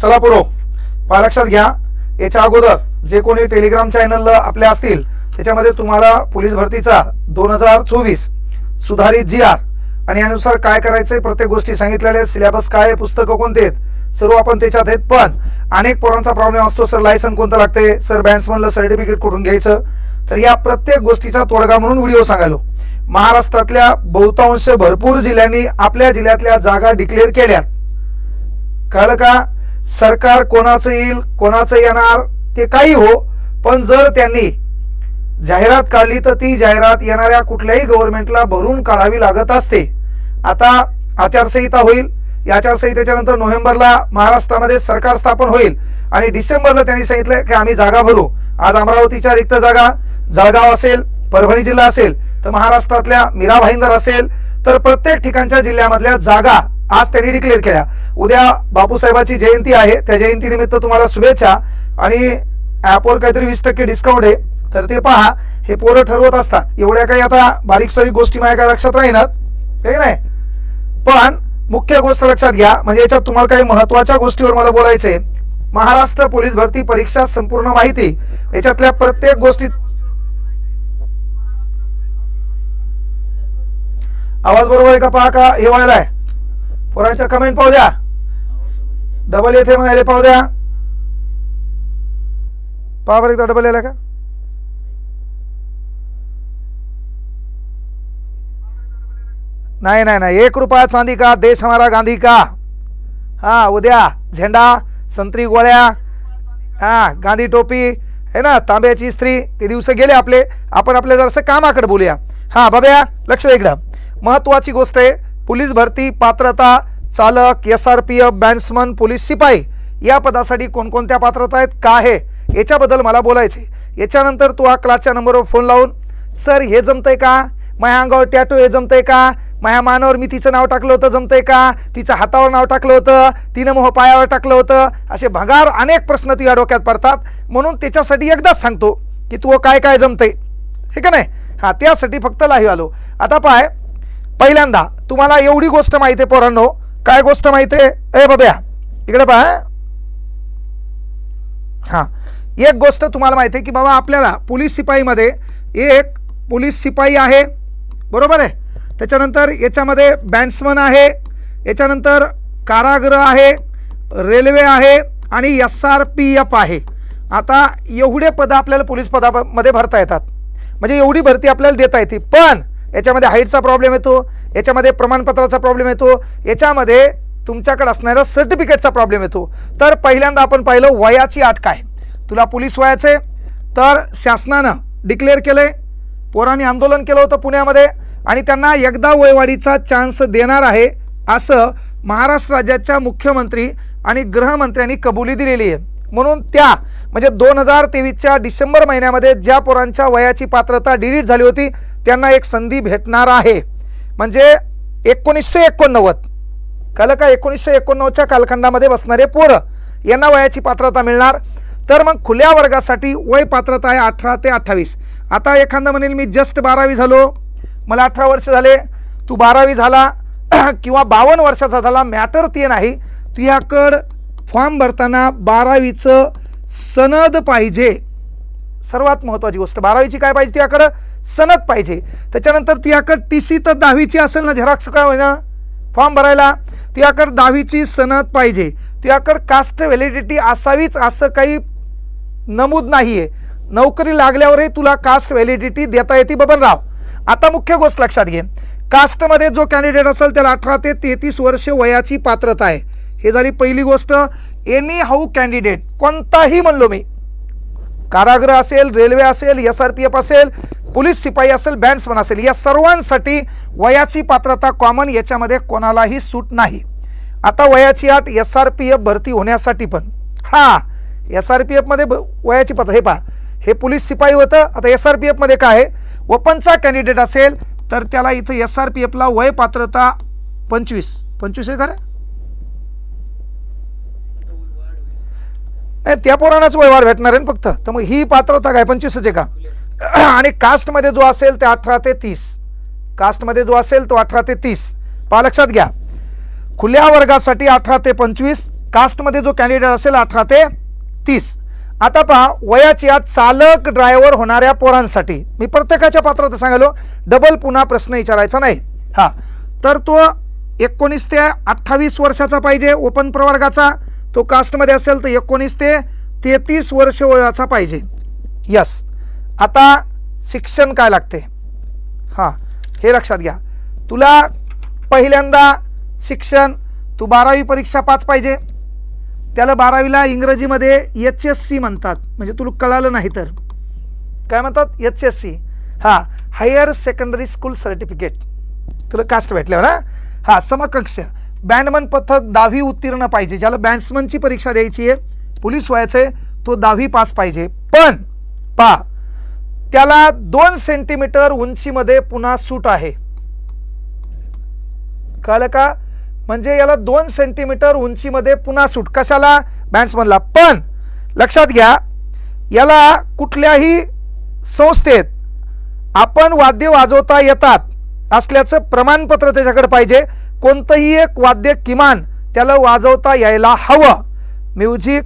चला पुरो पहा लक्षात घ्या. याच्या अगोदर जे कोणी टेलिग्राम चॅनल आपले असतील त्याच्यामध्ये तुम्हाला पोलीस भरतीचा दोन हजार चोवीस सुधारित जी आर आणि यानुसार काय करायचंय प्रत्येक गोष्टी सांगितलेल्या आहेत. सिलेबस काय आहे पुस्तकं कोणते आहेत सर्व आपण त्याच्यात आहेत. पण अनेक पोरांचा प्रॉब्लेम असतो सर लायसन कोणतं लागते सर बँड्समनला सर्टिफिकेट कुठून घ्यायचं? तर या प्रत्येक गोष्टीचा तोडगा म्हणून व्हिडिओ सांगायलो. महाराष्ट्रातल्या बहुतांश भरपूर जिल्ह्यांनी आपल्या जिल्ह्यातल्या जागा डिक्लेअर केल्यात. कळलं का? सरकार कोणाचं येईल कोणाचं येणार ते काही हो पण जर त्यांनी जाहिरात काढली तर ती जाहिरात येणाऱ्या कुठल्याही गव्हर्नमेंटला भरून काढावी लागत असते. आता आचारसंहिता होईल. या आचारसंहितेच्या नंतर नोव्हेंबरला महाराष्ट्रामध्ये सरकार स्थापन होईल. आणि डिसेंबरला त्यांनी सांगितलं की आम्ही जागा भरू. आज अमरावतीच्या रिक्त जागा जळगाव असेल परभणी जिल्हा असेल तर महाराष्ट्रातल्या मीरा भाईंदर असेल तर प्रत्येक ठिकाणच्या जिल्ह्यामधल्या जागा आज त्यांनी डिक्लेअर केल्या. उद्या बापूसाहेबाची जयंती आहे. त्या जयंतीनिमित्त तुम्हाला शुभेच्छा. आणि ॲपवर काहीतरी वीस टक्के डिस्काउंट आहे. तर ते पहा. हे पोरं ठरवत असतात. एवढ्या काही आता बारीक सारीक गोष्टी माझ्या काय लक्षात राहीनात. काही नाही? पण मुख्य गोष्ट लक्षात घ्या. म्हणजे याच्यात तुम्हाला काही महत्त्वाच्या गोष्टीवर मला बोलायचंय. महाराष्ट्र पोलीस भरती परीक्षा संपूर्ण माहिती. याच्यातल्या प्रत्येक गोष्टी आवाज बरोबर आहे का? पहा का? हे आहे पोरांच्या कमेंट पाहू द्या. डबल येथे म्हणाले पाहू द्या. पहा बरं एकदा डबल यायला का? नाही नाही नाही. एक रुपया चांदी का देश हमारा गांधी का? हा उद्या. झेंडा संत्री गोळ्या हा गांधी टोपी है ना तांब्याची स्त्री ते दिवस गेले आपले. आपण आपल्या जरासं कामाकडे बोलूया. हा बाब्या लक्ष दे इकडं. महत्वाची गोष्ट आहे पोलीस भरती पात्रता चालक S R P F bandsman police शिपाई या पदासाठी कोणकोणत्या पात्रता आहेत का आहे याच्याबद्दल मला बोलायचे याच्यानंतर तू हा क्लासच्या नंबरवर फोन लावून सर हे जमतंय का? माझ्या अंगावर टॅटो हे जमतंय का? माझ्या मानावर मी तिचं नाव टाकलं होतं जमतंय का? तिचं हातावर नाव टाकलं होतं तिनं मोह पायावर टाकलं होतं. असे भगार अनेक प्रश्न तुझ्या डोक्यात पडतात. म्हणून त्याच्यासाठी एकदाच सांगतो की तू काय काय जमतंय. हे का नाही? हां त्यासाठी फक्त लाईव्ह आलो. आता पाय पहिल्यांदा तुम्हाला एवढी गोष्ट माहिती आहे पोरांनो. काय गोष्ट माहिती आहे? ए बाब्या इकडे पहा हां. एक गोष्ट तुम्हाला माहिती आहे की बाबा आपल्याला पोलीस शिपाईमध्ये एक पोलीस शिपाई आहे. बरोबर आहे? त्याच्यानंतर याच्यामध्ये बँड्समन आहे. याच्यानंतर कारागृह आहे रेल्वे आहे आणि एस आर पी एफ आहे. आता एवढे पदं आपल्याला पोलीस पदामध्ये भरता येतात. म्हणजे एवढी भरती आपल्याला देता येते. पण याच्यामध्ये हाईटचा प्रॉब्लेम येतो याच्यामध्ये प्रमाणपत्राचा प्रॉब्लेम येतो याच्यामध्ये तुमच्याकडे असणाऱ्या सर्टिफिकेटचा प्रॉब्लेम येतो. तर पहिल्यांदा आपण पाहिलं वयाची अट काय? तुला पोलीस वयाचे तर शासनानं डिक्लेअर केले पोरांनी आंदोलन केलं होतं पुण्यामध्ये आणि त्यांना एकदा वयवाढीचा चान्स देणार आहे असं महाराष्ट्र राज्याच्या मुख्यमंत्री आणि गृहमंत्र्यांनी कबुली दिलेली आहे. म्हणून त्या म्हणजे दोन हजार तेवीसच्या डिसेंबर महिन्यामध्ये ज्या पोरांच्या वयाची पात्रता डिलीट झाली होती त्यांना एक संधी भेटणार आहे. म्हणजे एकोणीसशे एकोणनव्वद कळलं का? एकोणीसशे एकोणनव्वदच्या कालखंडामध्ये बसणारे पोरं यांना वयाची पात्रता मिळणार. तर मग खुल्या वर्गासाठी वय पात्रता आहे अठरा ते अठ्ठावीस. आता एखादं म्हणेल मी जस्ट बारावी झालो. मला अठरा वर्ष झाले. तू बारावी झाला किंवा बावन्न वर्षाचा झाला मॅटर ते नाही. तुझ्याकडं फॉर्म भरताना बारावीचं सनद पाहिजे. सर्वात महत्त्वाची गोष्ट बारावीची काय पाहिजे? तुझ्याकडं सनद पाहिजे. त्याच्यानंतर तुझ्याकडं टी सी तर दहावीची असेल ना झेरॉक्स काय होईना फॉर्म भरायला तुझ्याकडं दहावीची सनद पाहिजे. तुझ्याकडं कास्ट व्हॅलिडिटी असावीच असं काही नमूद नाही आहे नोकरी लागल्यावरही तुला कास्ट व्हॅलिडिटी देता येते बबनराव. आता मुख्य गोष्ट लक्षात घे. कास्टमध्ये जो कॅन्डिडेट असेल त्याला अठरा ते तेहतीस वर्ष वयाची पात्रता आहे. हे झाली पहिली गोष्ट. एनी हाऊ कॅन्डिडेट कोणताही म्हणलो मी. कारागृह असेल रेल्वे असेल एस आर पी एफ असेल पोलीस शिपाई असेल बँड्समन असेल या सर्वांसाठी वयाची पात्रता कॉमन याच्यामध्ये कोणालाही सूट नाही. आता वयाची आठ एस आर पी एफ भरती होण्यासाठी पण. हां एस आर पी एफमध्ये ब वयाची पात्र हे पहा. हे पोलीस शिपाई होतं आता एस आर पी एफमध्ये काय आहे? ओपनचा कॅन्डिडेट असेल तर त्याला इथं एस आर पी एफला वय पात्रता पंचवीस. पंचवीस आहे का नाही त्या पोरांनाच व्यवहार भेटणार आहे ना फक्त. तर मग ही पात्रता काय पंचवीसच आहे का? आणि कास्टमध्ये जो असेल ते अठरा ते तीस. कास्टमध्ये जो असेल तो अठरा ते तीस. पहा लक्षात घ्या. खुल्या वर्गासाठी अठरा ते पंचवीस कास्टमध्ये जो कॅन्डिडेट असेल अठरा ते तीस. आता पहा वयाच्या चालक ड्रायव्हर होणाऱ्या पोरांसाठी. मी प्रत्येकाच्या पात्रात सांगालो डबल पुन्हा प्रश्न विचारायचा नाही. हां. तर तो एकोणीस ते अठ्ठावीस वर्षाचा पाहिजे ओपन प्रवर्गाचा. तो कास्टमध्ये असेल तर एकोणीस ते तेहतीस वर्ष वयाचा पाहिजे. यस आता शिक्षण काय लागते? हां हे लक्षात घ्या. तुला पहिल्यांदा शिक्षण तू बारावी परीक्षा पाच पाहिजे. त्याला बारावीला इंग्रजीमध्ये एच एस सी म्हणतात. म्हणजे तुला कळालं नाही तर. काय म्हणतात? एच एस सी हां हायर सेकंडरी स्कूल सर्टिफिकेट तुला कास्ट भेटल्यावर ना हां समकक्ष. बँडमन पथक दहावी उत्तीर्ण पाहिजे ज्याला बँड्समनची परीक्षा द्यायची आहे. पोलीस व्हायचं आहे तो दहावी पास पाहिजे. पण पा त्याला दोन सेंटीमीटर उंचीमध्ये पुन्हा सूट आहे. कळलं का? म्हणजे याला दोन सेंटीमीटर उंचीमध्ये पुन्हा सूट. कशाला? बँड्समनला पण लक्षात घ्या याला कुठल्याही संस्थेत आपण वाद्य वाजवता येतात असल्याचं प्रमाणपत्र त्याच्याकडे पाहिजे. कोणतंही एक वाद्य किमान त्याला वाजवता यायला हवं. म्युझिक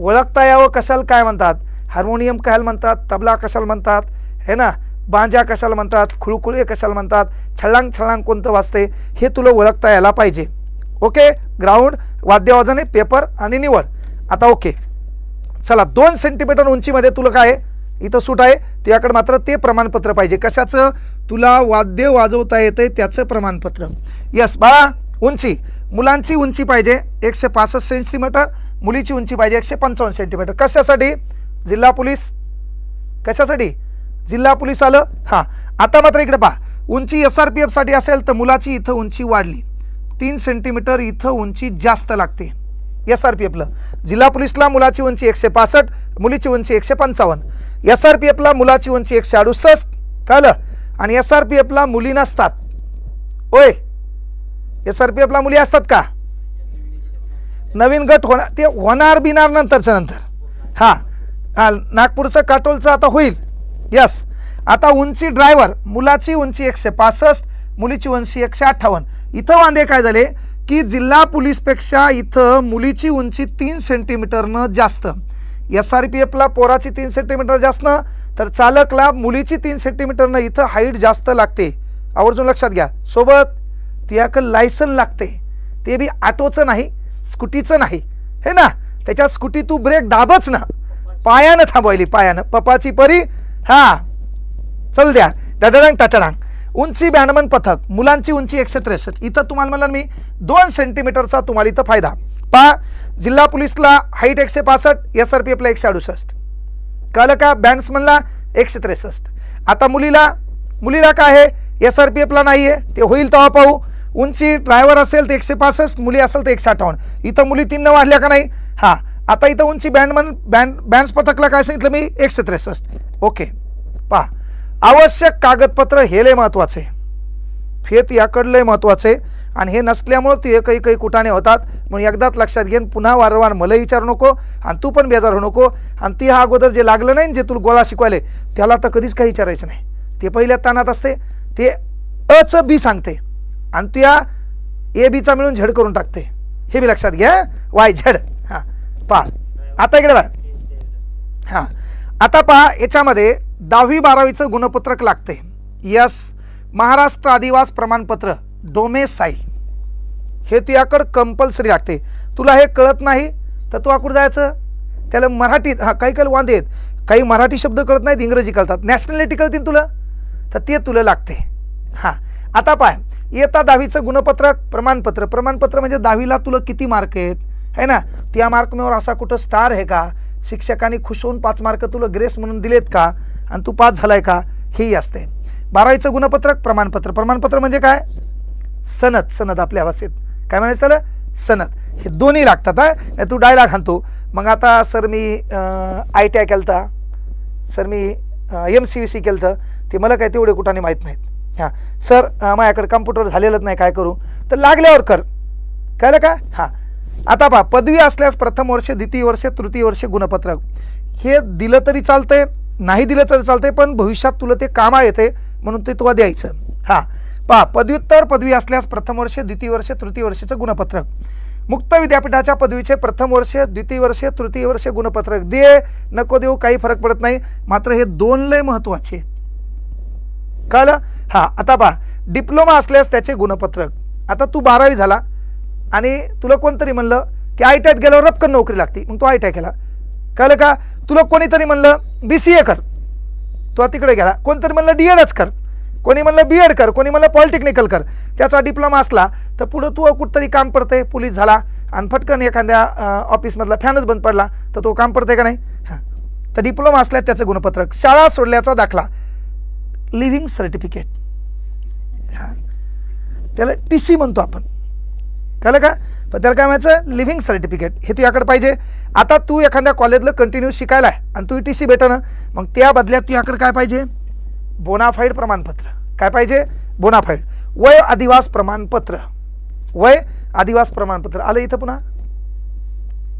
ओळखता यावं कशाला काय म्हणतात? हार्मोनियम कशाला म्हणतात? तबला कशाला म्हणतात? हे ना? बांजा कशाला म्हणतात? खुळखुळे कशाला म्हणतात? छळांग छळांग कोणतं वाजते हे तुला ओळखता यायला पाहिजे. ओके? ग्राउंड वाद्यवाजन पेपर आणि निवड. आता ओके. चला दोन सेंटीमीटर उंचीमध्ये तुला काय आहे? इथं सूट आहे. तुझ्याकडे मात्र ते प्रमाणपत्र पाहिजे. कशाचं? तुला वाद्य वाजवता येतंय त्याचं प्रमाणपत्र. यस बाळा उंची. मुलांची उंची पाहिजे. एकशे पासष्ट सेंटीमीटर मुलीची उंची पाहिजे एकशे पंचावन्न सेंटीमीटर कशासाठी? जिल्हा पोलीस. कशासाठी? जिल्हा पोलीस आलं? हां. आता मात्र इकडे पहा. उंची एस आर पी एफसाठी असेल तर मुलाची इथं उंची वाढली. तीन सेंटीमीटर इथं उंची जास्त लागते. एस आर पी एफला जिल्हा पोलीसला मुलाची उंची एकशे पासष्ट मुलीची उंची एकशे पंचावन्न. एस आर पी एफला मुलाची उंची एकशे अडुसष्ट कळलं? आणि एस आर पी एफला मुली नसतात. होय एस आर पी एफला मुली असतात का? नवीन गट होणार ते होणार बिणार नंतरच्या नंतर. हां. हां नागपूरचं काटोलचं आता होईल. यस आता उंची ड्रायव्हर मुलाची उंची एकशे पासष्ट मुलीची उंची एकशे अठ्ठावन्न. इथं वांदे काय झाले? की जिल्हा पोलीसपेक्षा इथं मुलीची उंची तीन सेंटीमीटरनं जास्त. एस आर पी एफला पोराची तीन सेंटीमीटर जास्त तर चालकला मुलीची तीन सेंटीमीटरनं इथं हाईट जास्त लागते. आवर्जून लक्षात घ्या. सोबत तुझ्याकडं लायसन लागते. ते बी ऑटोचं नाही स्कूटीचं नाही. हे ना त्याच्यात स्कूटी तू ब्रेक दाबच ना. पायानं थांबवली पायानं. पपाची परी हा चल द्या. डडडांग टटडांग. उंची बँडमन पथक मुलांची उंची एकशे त्रेसष्ट. इथं तुम्हाला म्हणलं मी दोन सेंटीमीटरचा तुम्हाला इथं फायदा. पहा जिल्हा पोलीसला हाईट एकशे पासष्ट एस आर पी एफला एकशे अडुसष्ट. कळलं का बँड्समनला एकशे त्रेसष्ट. आता मुलीला मुलीला काय आहे? एस आर पी एफला नाही आहे ते होईल तेव्हा पाहू. उंची ड्रायव्हर असेल तर एकशे पासष्ट मुली असेल तर एकशे अठ्ठावन्न. इथं मुली तीननं वाढल्या का नाही? हां. आता इथं उंची बँडमन बँड बँड्स पथकला काय सांगितलं मी? एकशे त्रेसष्ट. ओके. पहा. आवश्यक कागदपत्र हे लय महत्त्वाचे आहे फेत याकडं लय महत्त्वाचं आहे आणि हे नसल्यामुळं तू एकही काही कुठाने होतात. म्हणून एकदाच लक्षात घेऊन पुन्हा वारंवार मला विचारू नको आणि तू पण बेजार होऊ नको. आणि ती हा अगोदर जे लागलं नाही जे तुला गोळा शिकवायले त्याला तर कधीच काही विचारायचं नाही. ते पहिल्या तानात असते ते अच बी सांगते आणि तू या ए बीचा मिळून झड करून टाकते. हे बी लक्षात घ्या वाय झड. हां पहा. आता इकडे बघा. हां. आता पहा याच्यामध्ये दहावी बारावीचं गुणपत्रक लागते. यस. महाराष्ट्र आदिवास प्रमाणपत्र डोमेसाईल हे तुझ्याकडं कंपल्सरी लागते. तुला हे कळत नाही तर तू आकुड जायचं? त्याला मराठीत हां काही काही वांदे आहेत. काही मराठी शब्द कळत नाहीत इंग्रजी कळतात. नॅशनॅलिटी कळतील तुला तर ते तुला लागते. हां. आता पाय येता दहावीचं गुणपत्रक प्रमाणपत्र. प्रमाणपत्र म्हणजे दहावीला तुला किती मार्क आहेत? है ना? त्या मार्कमेवर असा कुठं स्टार आहे का? शिक्षकांनी खुश होऊन पाच मार्क तुला ग्रेस म्हणून दिलेत का? आणि तू पास झालाय का? हेही असते बारावीचं गुणपत्रक प्रमाणपत्र. प्रमाणपत्र म्हणजे काय? सनद सनद आपल्या भाषेत. काय म्हणायचं त्याला? सनद. हे दोन्ही लागतात हा? नाही तू डायलॉग आणतो मग आता सर मी आय टी आय केलं सर मी एम सी व्ही सी केलं तर ते मला काय तेवढे कुठाने माहीत नाहीत. हां. सर माझ्याकडे कम्प्युटर झालेलंच नाही काय करू? तर लागल्यावर कर. कळलं का? हां. आता पहा पदवी असल्यास प्रथम वर्ष द्वितीय वर्ष तृतीय वर्ष गुणपत्रक. हे दिलं तरी चालतंय नाही दिलं तरी चालतंय पण भविष्यात तुला ते कामा येते. म्हणून ते तुला द्यायचं. हां. पहा पदव्युत्तर पदवी असल्यास प्रथम वर्ष द्वितीय वर्ष तृतीय वर्षाचं गुणपत्रक. मुक्त विद्यापीठाच्या पदवीचे प्रथम वर्ष द्वितीय वर्ष तृतीय वर्ष गुणपत्रक. दे नको देऊ काही फरक पडत नाही. मात्र हे दोन लय महत्त्वाचे कळलं? हां आता पहा. डिप्लोमा असल्यास त्याचे गुणपत्रक. आता तू बारावी झाला आणि तुला कोणतरी म्हणलं की आय टी आयत गेल्यावर रपकन नोकरी लागते. मग तू आय टी आय केला. कळलं का? तुला कोणीतरी म्हणलं बी सी ए कर. तो तिकडे गेला. कोणतरी म्हणलं डी एडच कर. कोणी म्हणलं बी एड कर. कोणी म्हणलं पॉलिटेक्निकल कर. त्याचा डिप्लोमा असला तर पुढं तू कुठंतरी काम पडतंय पोलीस झाला आणि फटकन एखाद्या ऑफिसमधला फॅनच बंद पडला तर तो काम पडतंय का नाही? हां. तर डिप्लोमा असल्यास त्याचं गुणपत्रक. शाळा सोडल्याचा दाखला. लिव्हिंग सर्टिफिकेट हां. त्याला टी सी म्हणतो आपण. कळलं का? पण त्याला काय म्हणायचं लिव्हिंग सर्टिफिकेट हे तुझ्याकडे पाहिजे. आता तू एखाद्या कॉलेजला कंटिन्यू शिकायला आहे आणि तू टी सी भेटणं मग त्या बदल्यात तुझ्याकडे काय पाहिजे? बोनाफाईड प्रमाणपत्र. काय पाहिजे? बोनाफाईड वय आदिवास प्रमाणपत्र. वय अधिवास प्रमाणपत्र. आलं इथं पुन्हा?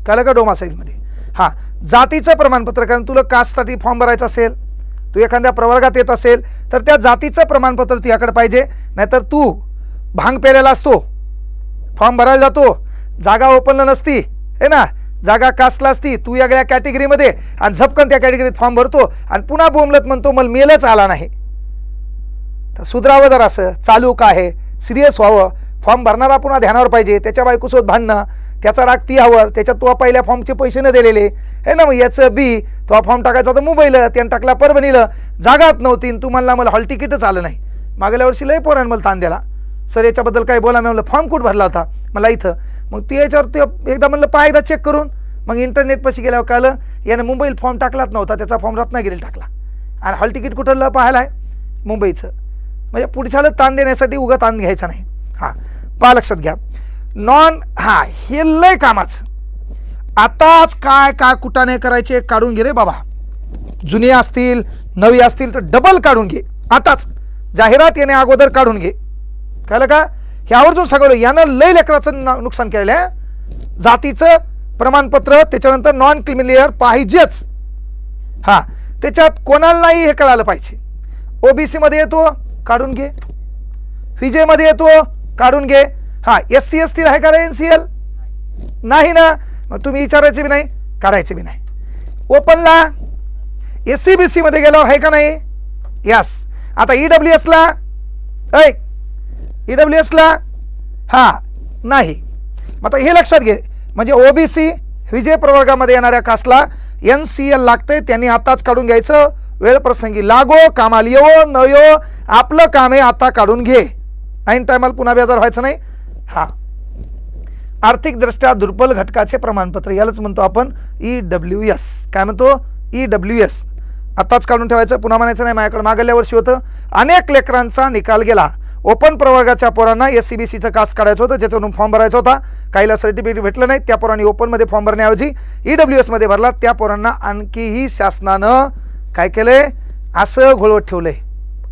कळलं का डोमा साईजमध्ये हां. जातीचं प्रमाणपत्र कारण तुला कास्टसाठी फॉर्म भरायचा असेल तू एखाद्या प्रवर्गात येत असेल तर त्या जातीचं प्रमाणपत्र तुझ्याकडे पाहिजे. नाहीतर तू भांग पेलेला असतो. फॉर्म भरायला जातो. जागा ओपनला नसती. है ना? जागा कास्टला असती. तू वेगळ्या कॅटेगरीमध्ये आणि झपकन त्या कॅटेगरीत फॉर्म भरतो आणि पुन्हा बोंबलत म्हणतो मला मेलच आला नाही. तर सुधरावं जर असं. चालू का आहे? सिरियस व्हावं. फॉर्म भरणारा पुन्हा ध्यानावर पाहिजे. त्याच्या बायकोसोबत भांडणं त्याचा राग तियावर त्याच्यात तो पहिल्या फॉर्मचे पैसे न दिलेले. हे ना मग याचं बी तो फॉर्म टाकायचा तर मुंबईला त्यानं टाकला परभणीला. जागात नव्हती तू म्हणला मला हॉल तिकीटच आलं नाही. मागल्या वर्षी लय पोरांनी मला ताण दिला. सर याच्याबद्दल काय बोला. मी म्हणलं फॉर्म कुठं भरला होता? मला इथं. मग ते याच्यावर ते एकदा म्हणलं पाय एकदा चेक करून. मग इंटरनेटपाशी गेल्यावर कळलं यानं मुंबईला फॉर्म टाकलाच नव्हता. त्याचा फॉर्म रत्नागिरीला टाकला. आणि हॉल तिकीट कुठं पाहायला आहे? मुंबईचं. म्हणजे पुढच्याला ताण देण्यासाठी उगा ताण घ्यायचा नाही. हां पहा लक्षात घ्या. नॉन हां हे लय कामाचं. आताच काय काय कुटाने करायचे काढून घे रे बाबा. जुने असतील नवी असतील तर डबल काढून घे. आताच. जाहिरात येणे अगोदर काढून घे. कळलं का? हे आवर्जून सांगवलं यानं लय लेकराचं ना- नुकसान केलेलं आहे जातीचं प्रमाणपत्र त्याच्यानंतर नॉन क्रिमिलियर पाहिजेच. हां. त्याच्यात कोणाला नाही हे कळालं पाहिजे. ओबीसीमध्ये येतो काढून घे. फिजेमध्ये येतो काढून घे. हां. एस सी एस टी आहे का एन सी एल नाही ना. मग तुम्ही विचारायचे बी नाही काढायचे बी नाही. ओपनला एस सी बी सीमध्ये गेल्यावर आहे का नाही? यस आता ई डब्ल्यू एसला ऐक ई डब्ल्यू एसला हां नाही. मग आता हे लक्षात घे. म्हणजे ओबीसी विजय प्रवर्गामध्ये येणाऱ्या कास्टला एन सी एल लागते त्यांनी आताच काढून घ्यायचं. वेळ प्रसंगी लागो कामाला येवो न येवो. आपलं काम आहे आता काढून घे. ऐन टायमाला पुन्हा बेजार व्हायचं नाही. हां. आर्थिकदृष्ट्या दुर्बल घटकाचे प्रमाणपत्र यालाच म्हणतो आपण ई डब्ल्यू एस काय म्हणतो? ई डब्ल्यू एस आत्ताच काढून ठेवायचं. पुन्हा म्हणायचं नाही. माझ्याकडे मागल्या वर्षी होतं. अनेक लेकरांचा निकाल गेला. ओपन प्रवर्गाच्या पोरांना एस सी बी सीचं कास्ट काढायचं होतं ज्याच्यातून फॉर्म भरायचा होता. काहीला सर्टिफिकेट भेटलं नाही त्या पोरांनी ओपनमध्ये फॉर्म भरण्याऐवजी ई डब्ल्यू एसमध्ये भरला. त्या पोरांना आणखीही शासनानं काय केलंय? असं घोळवत ठेवलंय.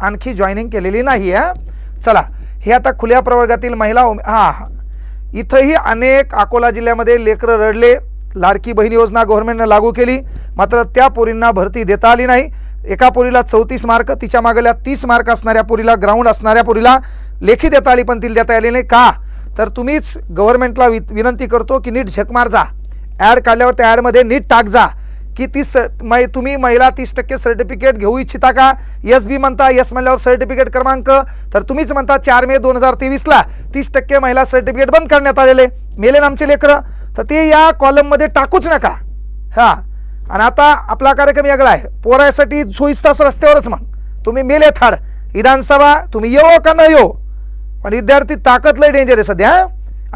आणखी जॉईनिंग केलेली नाही आहे चला हे आता खुल्या प्रवर्गातील महिला उमे- हां हां. इथंही अनेक अकोला जिल्ह्यामध्ये लेकरं रडले. लाडकी बहीण योजना गव्हर्नमेंटनं लागू केली. मात्र त्या पोरींना भरती देता आली नाही. एका पोरीला चौतीस मार्क तिच्या मागल्या तीस मार्क असणाऱ्या पोरीला ग्राउंड असणाऱ्या पोरीला लेखी देता आली पण तिला देता आली नाही. का? तर तुम्हीच गव्हर्नमेंटला वि विनंती करतो की नीट झक मार जा. ॲड काढल्यावर त्या ॲडमध्ये नीट टाक जा. की तीस मै तुम्ही महिला तीस टक्के सर्टिफिकेट घेऊ इच्छिता का? यस बी म्हणता यस म्हणल्यावर सर्टिफिकेट क्रमांक. तर तुम्हीच म्हणता चार मे दोन हजार तेवीसला तीस टक्के महिला सर्टिफिकेट बंद करण्यात आलेले. मेले आमचे लेकरं. तर ते या कॉलममध्ये टाकूच नका. हां. आणि आता आपला कार्यक्रम वेगळा आहे. पोरायसाठी चोवीस तास रस्त्यावरच मग. तुम्ही मेले थाड. विधानसभा तुम्ही येऊ का न येऊ पण विद्यार्थी ताकद लय डेंजर आहे सध्या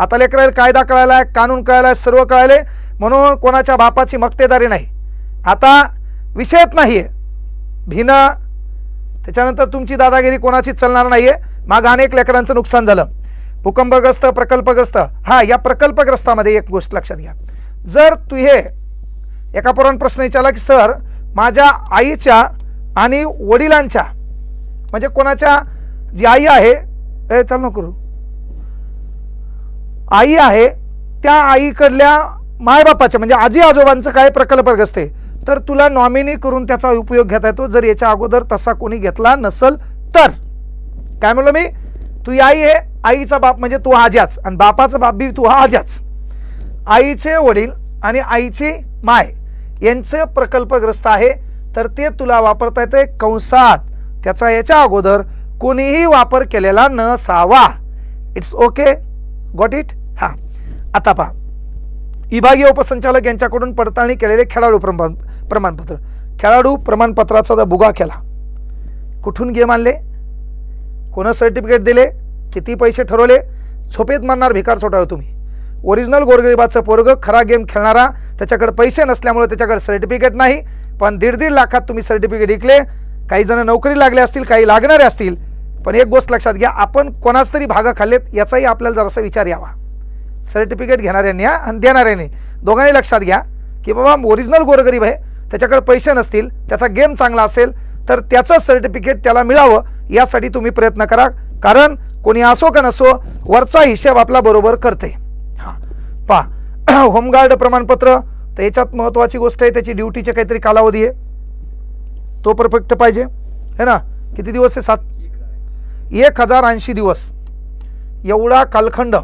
आता लेकरायला कायदा कळायला आहे कानून कळायला सर्व कळाले म्हणून कोणाच्या बापाची मक्तेदारी नाही. आता विषयच नाही आहे भिनं त्याच्यानंतर तुमची दादागिरी कोणाचीच चालणार नाही आहे मागं अनेक लेकरांचं नुकसान झालं. भूकंपग्रस्त प्रकल्पग्रस्त. हां या प्रकल्पग्रस्तामध्ये एक गोष्ट लक्षात घ्या. जर तू हे एका पोरानं प्रश्न विचारला की सर माझ्या आईच्या आणि वडिलांच्या म्हणजे कोणाच्या? जी आई आहे ए चाल नको करू. आई आहे त्या आईकडल्या मायबापाच्या म्हणजे आजी आजोबांचं काय प्रकल्पग्रस्त आहे तर तुला नॉमिनी करून त्याचा उपयोग घेता येतो. जर याच्या अगोदर तसा कोणी घेतला नसल तर. काय म्हणलं मी? तू आई आहे आईचा बाप म्हणजे तू आजाच आणि बापाचा बाप बी तू हा आजाच आईचे वडील आणि आईची माय. यांचं प्रकल्पग्रस्त आहे. तर ते तुला वापरता येते कंसात. त्याचा याच्या अगोदर कोणीही वापर केलेला नसावा. इट्स ओके गॉट इट हां. आता पहा. विभागीय उपसंचालक यांच्याकडून पडताळणी केलेले खेळाडू प्रमाण प्रमाणपत्र. खेळाडू प्रमाणपत्राचा जर बुगा केला. कुठून गेम आणले कोणं सर्टिफिकेट दिले? किती पैसे ठरवले? झोपेत मारणार भिकार सोडावं तुम्ही. ओरिजिनल गोरगरिबाचं पोरग खरा गेम खेळणारा त्याच्याकडे पैसे नसल्यामुळे त्याच्याकडे सर्टिफिकेट नाही पण दीड दीड लाखात तुम्ही सर्टिफिकेट विकले. काही जण नोकरी लागले असतील काही लागणारे असतील पण एक गोष्ट लक्षात घ्या आपण कोणाच तरी भागा खाल्लेत याचाही आपल्याला जरासा विचार यावा. सर्टिफिकेट घेणाऱ्यांनी हा आणि देणाऱ्यांनी दोघांनी लक्षात घ्या की बाबा ओरिजिनल गोरगरीब आहे त्याच्याकडे पैसे नसतील त्याचा गेम चांगला असेल तर त्याचं सर्टिफिकेट त्याला मिळावं यासाठी तुम्ही प्रयत्न करा कारण कोणी असो का नसो वरचा हिशेब आपला बरोबर करते. पहा होमगार्ड प्रमाणपत्र तर याच्यात महत्त्वाची गोष्ट आहे त्याची ड्युटीचे काहीतरी कालावधी आहे. तो परफेक्ट पाहिजे. है ना? किती दिवस आहे? सात? एक हजार ऐंशी दिवस. एवढा कालखंड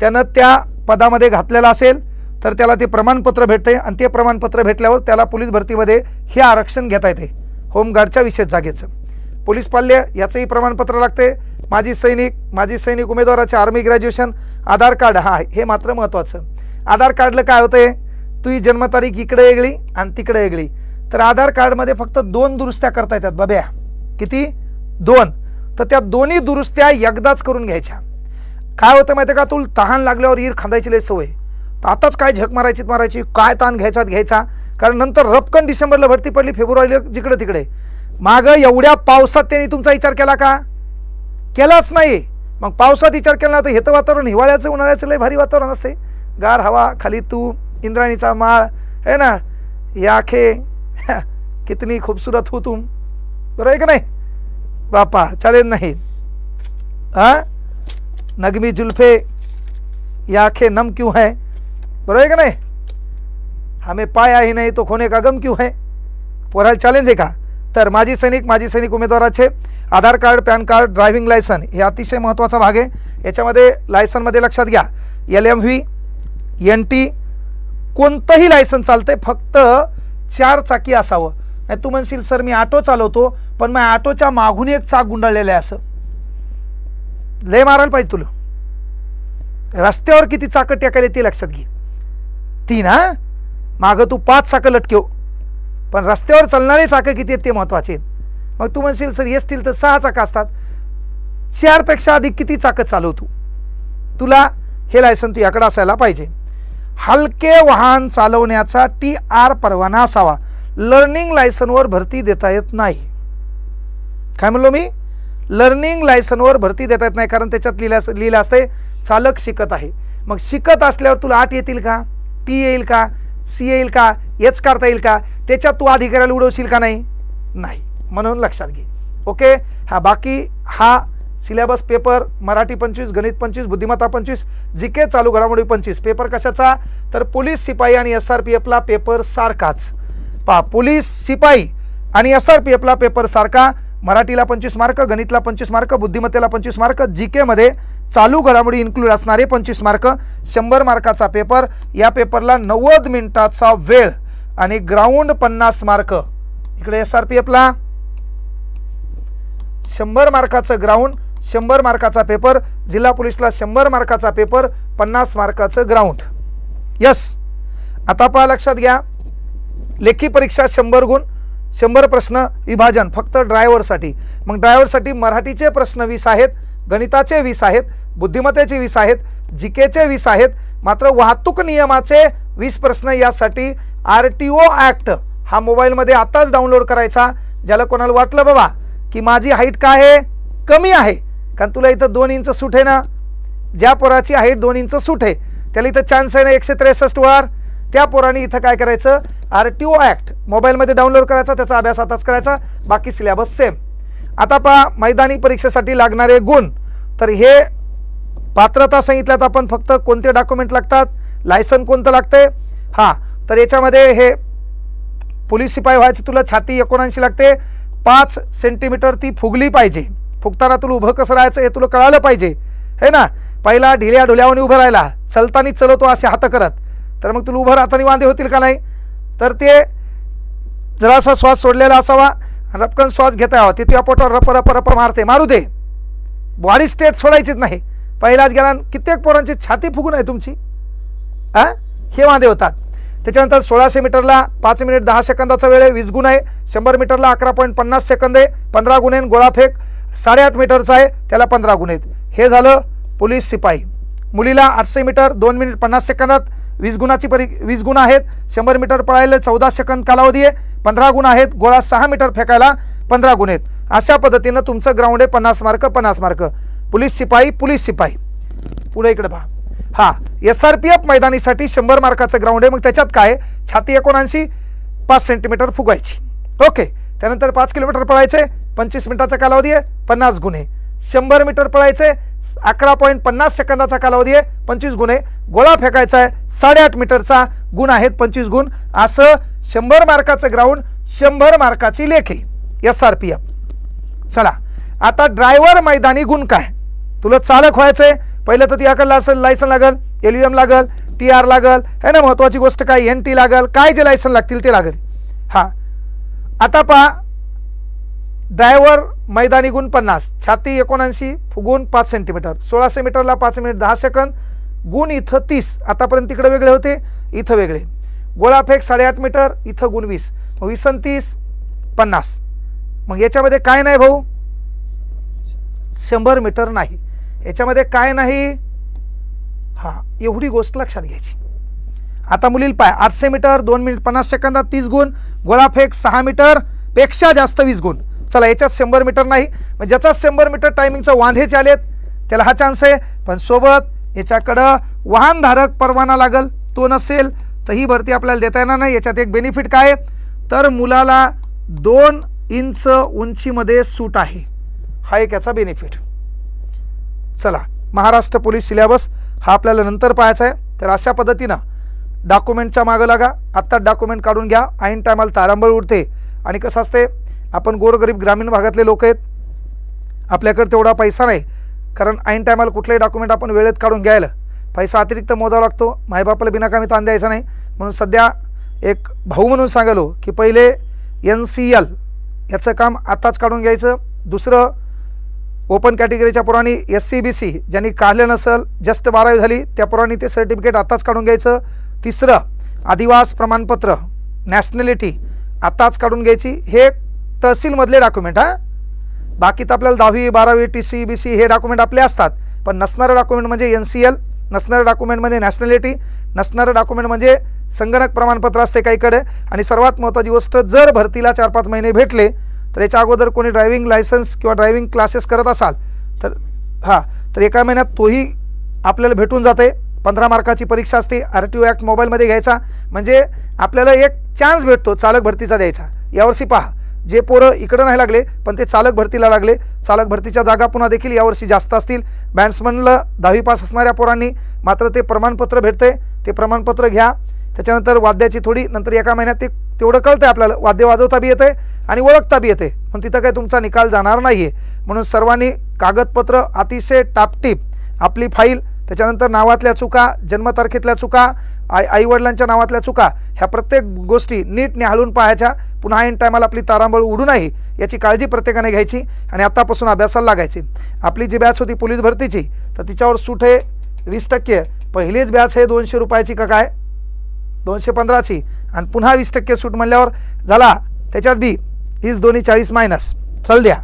त्यानं त्या पदामध्ये घातलेला असेल तर त्याला ते प्रमाणपत्र भेटते आणि ते प्रमाणपत्र भेटल्यावर त्याला पोलीस भरतीमध्ये हे आरक्षण घेता येते. होमगार्डच्या विशेष जागेचं. पोलीस पाल्य याचंही प्रमाणपत्र लागते माजी सैनिक माजी सैनिक उमेदवाराचे आर्मी ग्रॅज्युएशन आधार कार्ड हा हे मात्र महत्त्वाचं आधार कार्डला काय होतंय? तुझी जन्मतारीख इकडे वेगळी आणि तिकडे वेगळी. तर आधार कार्डमध्ये फक्त दोन दुरुस्त्या करता येतात बाब्या किती? दोन. तर त्या दोन्ही दुरुस्त्या एकदाच करून घ्यायच्या. काय होतं माहिती आहे का? तुला तहान लागल्यावर ईर खांदायची लय सवय. तर आताच काय झक मारायची मारायची काय ताण घ्यायचा घ्यायचा? कारण नंतर रपकन डिसेंबरला भरती पडली फेब्रुवारीला जिकडे तिकडे. मागं एवढ्या पावसात त्यांनी तुमचा विचार केला का? केलाच नाही. मग पावसात विचार केला ना तर हेतं वातावरण हिवाळ्याचं उन्हाळ्याचं लय भारी वातावरण असते. गार हवा खाली तू इंद्राणीचा माळ है ना? याखे कितनी खूबसूरत हो तुम. बरं आहे का नाही? बापा चालेल नाही. हां? नगमी जुल्फे याखे आंखें नम क्यों है? बरोबर आहे का नाही? हमें पाया ही नाही तो खोने का गम क्यों है? पोराला चॅलेंज आहे का? तर माजी सैनिक माजी सैनिक उमेदवाराचे Aadhaar card PAN card driving licence हे अतिशय महत्त्वाचा भाग आहे. याच्यामध्ये लायसनमध्ये लक्षात घ्या L M V N T कोणतंही लायसन चालतंय फक्त चार चाकी असावं. नाही तू म्हणशील सर मी ऑटो चालवतो पण मग ऑटोच्या मागून एक चाक गुंडाळलेलं आहे असं. लय मारायला पाहिजे तुला. रस्त्यावर किती चाकं टेकायला ते लक्षात घे. तीन ना मागं तू पाच चाकं लटकेव. पण रस्त्यावर चालणारे चाकं किती आहेत ते महत्त्वाचे आहेत. मग तू म्हणशील सर येसतील तर सहा चाकं असतात. चारपेक्षा अधिक किती चाकं चालवतो? तुला हे लायसन तू याकडे असायला पाहिजे. हलके वाहन चालवण्याचा टी आर परवाना असावा. लर्निंग लायसनवर भरती देता येत नाही. काय म्हणलो मी? लर्निंग लायसनवर भरती देता येत नाही कारण त्याच्यात लिहिलं लिहिलं असते चालक शिकत आहे. मग शिकत असल्यावर तुला आठ येतील का? टी येईल का? सी येईल का? एच काढता येईल का? त्याच्यात तू अधिकाऱ्याला उडवशील का नाही? नाही. म्हणून लक्षात घे. ओके? हा बाकी हा सिलेबस पेपर मराठी पंचवीस गणित पंचवीस बुद्धिमत्ता पंचवीस जी के चालू घडामोडी पंचवीस. पेपर कशाचा? तर पोलीस शिपाई आणि एस आर पी एफला पेपर सारखाच. पहा पोलीस शिपाई आणि एस आर पी एफला पेपर सारखा. मराठीला पंचवीस मार्क गणितला पंचवीस मार्क बुद्धिमत्तेला पंचवीस मार्क जी केमध्ये चालू घडामोडी इन्क्लूड असणारे पंचवीस मार्क. शंभर मार्काचा पेपर या पेपरला नव्वद मिनिटाचा वेळ आणि ग्राउंड पन्नास मार्क. इकडे एस आर पी एफला शंभर मार्काचं ग्राउंड शंभर मार्काचा पेपर जिल्हा पोलीसला शंभर मार्काचा पेपर पन्नास मार्काचं ग्राउंड यस आता पहा लक्षात घ्या. लेखी परीक्षा शंभर गुण शंभर प्रश्न विभाजन फक्त ड्रायव्हरसाठी. मग ड्रायव्हरसाठी मराठीचे प्रश्न वीस आहेत गणिताचे वीस आहेत बुद्धिमत्तेचे वीस आहेत जी केचे वीस आहेत मात्र वाहतूक नियमाचे वीस प्रश्न यासाठी आर टी ओ ॲक्ट हा मोबाईलमध्ये आत्ताच डाउनलोड करायचा ज्याला कोणाला वाटलं बाबा की माझी हाईट काय आहे? कमी आहे. कारण तुला इथं दोन इंच सूट आहे ना? ज्या पोराची हाईट दोन इंच सूट आहे त्याला इथं चान्स आहे ना एकशे त्रेसष्ट वर? त्या पोराने इथं काय करायचं? आर टी ओ ॲक्ट मोबाईलमध्ये डाउनलोड करायचा त्याचा अभ्यास आताच करायचा बाकी सिलेबस सेम. आता पहा मैदानी परीक्षेसाठी लागणारे गुण. तर हे पात्रता सांगितल्यात आपण फक्त कोणते डॉक्युमेंट लागतात लायसन कोणतं लागतंय हां तर याच्यामध्ये हे पोलीस शिपाई व्हायचं तुला छाती एकोणऐंशी लागते. पाच सेंटीमीटर ती फुगली पाहिजे. फुगताना तुला उभं कसं राहायचं हे तुला कळालं पाहिजे. है ना? पहिला ढिल्या ढुल्यावानी उभं राहिला. चलतानी चलतो असे हात करत. तर मग तुला उभं राहताना वांदे होतील का नाही? तर ते जरासा श्वास सोडलेला असावा रपकन श्वास घेता यावा. ते तुझ्या पोटावर रप रप रप मारते. मारू दे. बॉडी स्टेट सोडायचीच नाही. पहिलाच गेला कित्येक पोरांची छाती फुगून आहे तुमची. आ हे वांदे होतात. त्याच्यानंतर सोळाशे मीटरला पाच मिनिट दहा सेकंदाचा वेळ आहे. वीस गुण आहे. शंभर मीटरला अकरा पॉईंट पन्नास सेकंद आहे. पंधरा गुण आहे गोळाफेक साडेआठ मीटरचा आहे. त्याला पंधरा गुण आहेत. हे झालं पोलीस शिपाई मुलीला आठशे मीटर दोन मिनिट पन्नास सेकंदात वीस गुणाची परी वीस गुण आहेत. शंभर मीटर पळायला चौदा सेकंद कालावधी आहे. पंधरा गुण आहेत. गोळा सहा मीटर फेकायला पंधरा गुण आहेत. अशा पद्धतीनं तुमचं ग्राउंड आहे पन्नास मार्क पन्नास मार्क. पोलीस शिपाई पोलीस शिपाई पुढे इकडे पहा. हा एस आर पी एफ मैदानीसाठी शंभर मार्काचं ग्राउंड आहे. मग त्याच्यात काय छाती एकोणऐंशी पाच सेंटीमीटर फुगायची ओके त्यानंतर पाच किलोमीटर पळायचे पंचवीस मिनिटाचा कालावधी आहे. पन्नास गुन्हे शंभर मीटर पळायचे अकरा पॉईंट पन्नास सेकंदाचा कालावधी आहे. पंचवीस गुण आहे गोळा फेकायचा आहे. साडेआठ मीटरचा गुण आहेत पंचवीस गुण. असं शंभर मार्काचं ग्राउंड शंभर मार्काची लेख. आहे एस आर पी एफ चला आता ड्रायव्हर मैदानी गुण काय? तुला चालक व्हायचंय. पहिलं तर तुझ्याकडलं असेल लायसन लागल एल यू एम लागल टी आर लागल है ना महत्त्वाची गोष्ट काय? एन टी लागल काय जे लायसन लागतील ते लागेल. हां. आता पहा ड्रायव्हर मैदानी गुण पन्नास छाती एकोणऐंशी फुगून पाच सेंटीमीटर सोळाशे मीटरला पाच मिनिट दहा सेकंद गुण इथं तीस आतापर्यंत तिकडे वेगळे होते इथं वेगळे. गोळाफेक साडेआठ मीटर इथं गुण वीस. मग वीस आणि तीस पन्नास. मग याच्यामध्ये काय नाही भाऊ? शंभर मीटर नाही. याच्यामध्ये काय नाही? हां एवढी गोष्ट लक्षात घ्यायची. आता मुलील पाय आठशे मीटर दोन मिनिट पन्नास सेकंदात तीस गुण गोळाफेक सहा मीटरपेक्षा जास्त वीस गुण. चला याच्यात शंभर मीटर नाही मग ज्याचा शंभर मीटर टायमिंगचा वांधे आलेत त्याला हा चान्स आहे. पण सोबत याच्याकडं वाहनधारक परवाना लागल तो नसेल तर ही भरती आपल्याला देता येणार नाही. याच्यात एक बेनिफिट काय आहे? तर मुलाला दोन इंच उंचीमध्ये सूट आहे. हा एक याचा बेनिफिट चला महाराष्ट्र पोलीस सिलेबस हा आपल्याला नंतर पाहायचा आहे. तर अशा पद्धतीनं डॉक्युमेंटच्या मागं लागा. आत्ता डॉक्युमेंट काढून घ्या. ऐन टायमाला तारांबळ उडते. आणि कसं असते? आपण गोरगरीब ग्रामीण भागातले लोक आहेत. आपल्याकडे तेवढा पैसा नाही. कारण ऐन टायमाला कुठलंही डॉक्युमेंट आपण वेळेत काढून घ्यायला पैसा अतिरिक्त मोजावा लागतो. मायबापाला बिनाकामी ताण द्यायचा नाही. म्हणून सध्या एक भाऊ म्हणून सांगालो की पहिले एन सी एल याचं काम आत्ताच काढून घ्यायचं. दुसरं ओपन कॅटेगरीच्या पुराणी एस सी बी सी ज्यांनी काढलं नसेल जस्ट बारावी झाली त्या पुराणी ते सर्टिफिकेट आत्ताच काढून घ्यायचं. तिसरं आदिवास प्रमाणपत्र नॅशनॅलिटी आत्ताच काढून घ्यायची. हे तहसीलमधले डॉक्युमेंट हां? बाकी तर आपल्याला दहावी बारावी टी सी बी सी हे डॉक्युमेंट आपले असतात. पण नसणारं डॉक्युमेंट म्हणजे एन सी एल नसणारं डॉक्युमेंटमध्ये म्हणजे नॅशनॅलिटी नसणारं डॉक्युमेंट म्हणजे संगणक प्रमाणपत्र असते काहीकडे. आणि सर्वात महत्त्वाची गोष्ट जर भरतीला चार पाच महिने भेटले तर याच्या अगोदर कोणी ड्रायव्हिंग लायसन्स किंवा ड्रायव्हिंग क्लासेस करत असाल तर हां तर एका महिन्यात तोही आपल्याला भेटून जाते. पंधरा मार्काची परीक्षा असते आर टी ओ ॲक्ट मोबाईलमध्ये घ्यायचा. म्हणजे आपल्याला एक चान्स भेटतो चालक भरतीचा द्यायचा. यावर्षी पहा. जे पोरं इकडं नाही लागले पण ते चालक भरतीला लागले. चालक भरतीच्या जागा पुन्हा देखील यावर्षी जास्त असतील. बॅट्समनला दहावी पास असणाऱ्या पोरांनी मात्र ते प्रमाणपत्र भेटते ते प्रमाणपत्र घ्या. त्याच्यानंतर वाद्याची थोडी नंतर एका महिन्यात ते तेवढं कळतं आपल्याला. वाद्य वाजवता बी येते आणि ओळखता बी येते पण तिथं काही तुमचा निकाल जाणार नाही आहे म्हणून सर्वांनी कागदपत्र अतिशय टापटीप आपली फाईल त्याच्यानंतर नावातल्या चुका जन्मतारखेतल्या चुका आई आईवडिलांच्या नावातल्या चुका ह्या प्रत्येक गोष्टी नीट निहाळून पाहायच्या. पुन्हा ऐन टायमाला आपली तारांबळ उडू नये याची काळजी प्रत्येकाने घ्यायची आणि आत्तापासून अभ्यासाला लागायची. आपली जी बॅच होती पोलीस भरतीची तर तिच्यावर सूट आहे वीस टक्के. पहिलीच बॅच हे दोनशे रुपयाची का काय? दोनशे पंधराची. आणि पुन्हा वीस टक्के सूट म्हणल्यावर झाला त्याच्यात बी हीच दोन्ही चाळीस मायनस. चल द्या.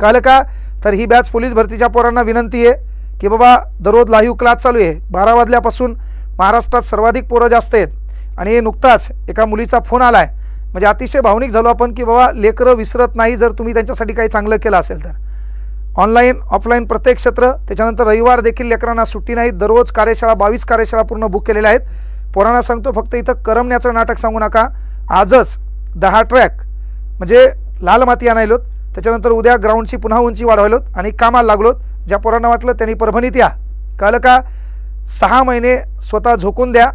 कळलं का? तर ही बॅच पोलीस भरतीच्या पोरांना विनंती आहे. की बाबा दररोज लाईव्ह क्लास चालू आहे. बारा वाजल्यापासून महाराष्ट्रात सर्वाधिक पोरं जास्त आहेत. आणि नुकताच एका मुलीचा फोन आला आहे म्हणजे अतिशय भावनिक झालो आपण की बाबा लेकरं विसरत नाही जर तुम्ही त्यांच्यासाठी काही चांगलं केलं असेल तर. ऑनलाईन ऑफलाईन प्रत्येक क्षेत्र त्याच्यानंतर रविवार देखील लेकरांना सुट्टी नाही. दररोज कार्यशाळा बावीस कार्यशाळा पूर्ण बुक केलेल्या आहेत. पोरांना सांगतो फक्त इथं करमण्याचं नाटक सांगू नका. आजच दहा ट्रॅक म्हणजे लाल माती आणायलोत. त्याच्यानंतर उद्या ग्राउंडची पुन्हा उंची वाढवलोत आणि कामाला लागलोत. ज्या पोरांना वाटलं त्यांनी परभणीत या. कळलं का? सहा महिने स्वतः झोकून द्या.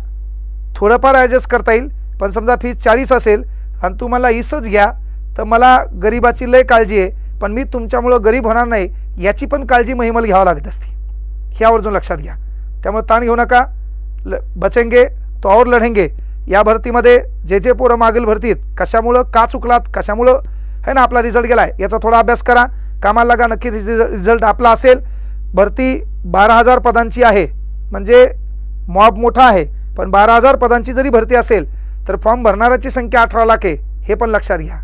थोडंफार ॲडजस्ट करता येईल. पण समजा फीज चाळीस असेल आणि तू मला इसच घ्या तर मला गरिबाची लय काळजी आहे. पण मी तुमच्यामुळं गरीब होणार नाही याची पण काळजी महिमल घ्यावं लागत असते. हे आवर्जून लक्षात घ्या. त्यामुळे ताण घेऊ नका. ल बचेंगे तो और लढेंगे. या भरतीमध्ये जे जे पोरं मागील भरतीत कशामुळं का चुकलात कशामुळं है ना आपला रिझल्ट गेला आहे याचा थोडा अभ्यास करा. कामाला लागा नक्की रिझल्ट आपला असेल. भरती बारा हजार पदांची आहे. म्हणजे मॉब मोठा आहे. पण बारा हजार पदांची जरी भरती असेल तर फॉर्म भरणाऱ्याची संख्या अठरा लाख आहे. हे पण लक्षात घ्या.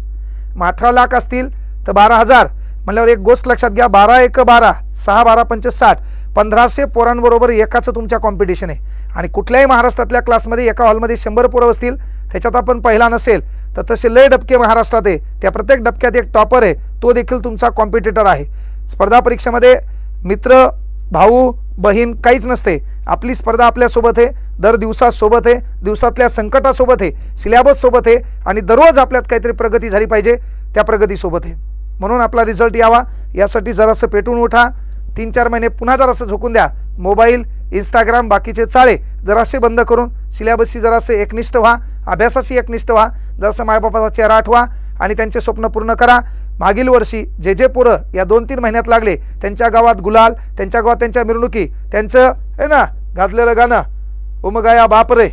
मग अठरा लाख असतील तर बारा हजार. म्हणल्यावर एक गोष्ट लक्षात घ्या बारा एक बारा सहा बारा पंच साठ पंधराशे पोरांबरोबर एकाचं तुमच्या कॉम्पिटिशन आहे. आणि कुठल्याही महाराष्ट्रातल्या क्लासमध्ये एका हॉलमध्ये शंभर पोरं असतील त्याच्यात आपण पहिला नसेल तर तसे लय डबके महाराष्ट्रात आहे. त्या प्रत्येक डबक्यात एक टॉपर आहे तो देखील तुमचा कॉम्पिटिटर आहे. स्पर्धा परीक्षेमध्ये मित्र भाऊ बहीण काहीच नसते. आपली स्पर्धा आपल्यासोबत आहे दर दिवसासोबत आहे दिवसातल्या संकटासोबत आहे सिलॅबससोबत आहे आणि दररोज आपल्यात काहीतरी प्रगती झाली पाहिजे त्या प्रगतीसोबत आहे. म्हणून आपला रिझल्ट यावा. यासाठी जरासं पेटून उठा. तीन चार महिने पुन्हा जरासं झोकून द्या. मोबाईल इंस्टाग्राम बाकीचे चाळे जरासे बंद करून सिलॅबसशी जरासे एकनिष्ठ व्हा. अभ्यासाशी एकनिष्ठ व्हा. जरासं मायबापाचा चेहरा आठवा आणि त्यांचे स्वप्न पूर्ण करा. मागील वर्षी जे जे पोरं या दोन तीन महिन्यात लागले त्यांच्या गावात गुलाल त्यांच्या गावात त्यांच्या मिरवणुकी त्यांचं आहे ना गाजलेलं गाणं उमगाया बाप रे.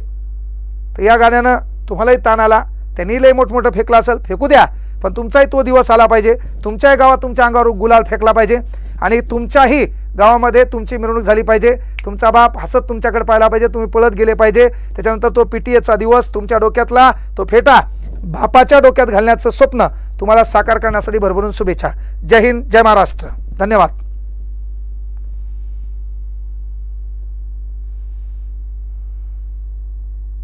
तर या गाण्यानं तुम्हालाही ताण आला. त्यांनी लई मोठमोठं फेकलं असेल फेकू द्या. पण तुमचाही तो दिवस आला पाहिजे. तुमच्याही गावात तुमच्या अंगावर गुलाल फेकला पाहिजे. आणि तुमच्याही गावामध्ये तुमची मिरवणूक झाली पाहिजे. तुमचा बाप हसत तुमच्याकडे पाहिला पाहिजे. तुम्ही पळत गेले पाहिजे. त्याच्यानंतर तो पी टी एचा दिवस तुमच्या डोक्यातला तो फेटा बापाच्या डोक्यात घालण्याचं स्वप्न तुम्हाला साकार करण्यासाठी भरभरून शुभेच्छा. जय हिंद जय महाराष्ट्र. धन्यवाद.